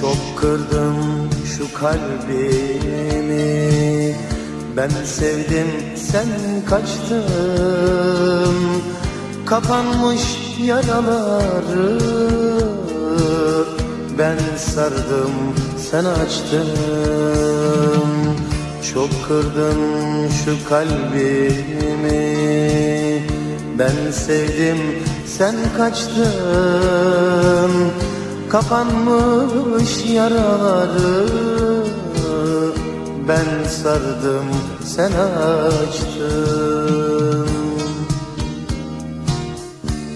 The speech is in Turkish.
Çok kırdım şu kalbimi. Ben sevdim sen kaçtın. Kapanmış yaraları. Ben sardım sen açtın. Çok kırdın şu kalbimi. Ben sevdim sen kaçtın Kapanmış yaraları. Ben sardım sen açtın